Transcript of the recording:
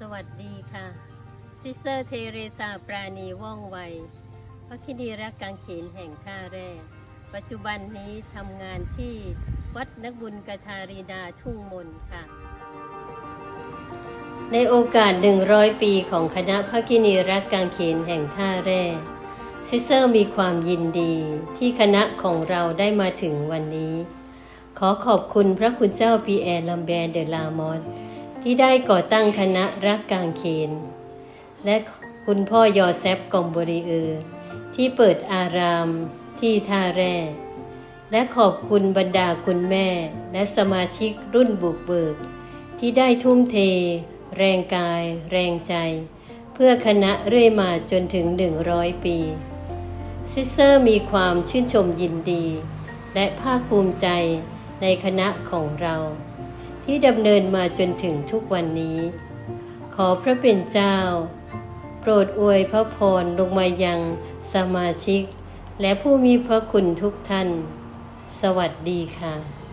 สวัสดีค่ะซิสเตอร์เทเรซาปราณีว่องไวพระคินีรักกังเขนแห่งท่าแร่ปัจจุบันนี้ทำงานที่วัดนักบุญกทารีนาทุ่งมนค่ะ ในโอกาส 100 ปีของคณะพระกินีรักกังเขนแห่งท่าแร่ซิสเตอร์มีความยินดีที่คณะของเราได้มาถึงวันนี้ ขอขอบคุณพระคุณเจ้าปีแอร์ลัมแบร์เดลามอส ที่ได้ก่อตั้งคณะรักกางเขน และคุณพ่อยอเซฟกอมบริเออร์ที่เปิดอารามที่ท่าแร่และขอบคุณบรรดาคุณแม่ และสมาชิกรุ่นบุกเบิก ที่ได้ทุ่มเท แรงกาย แรงใจ เพื่อคณะเรื่อยมาจนถึง 100 ปีซิสเตอร์มีความชื่นชมยินดี และภาคภูมิใจในคณะของเรา ที่ดำเนินมาจนถึงทุกวันนี้ ขอพระเป็นเจ้า โปรดอวยพระพรลงมายังสมาชิก และผู้มีพระคุณทุกท่าน สวัสดีค่ะ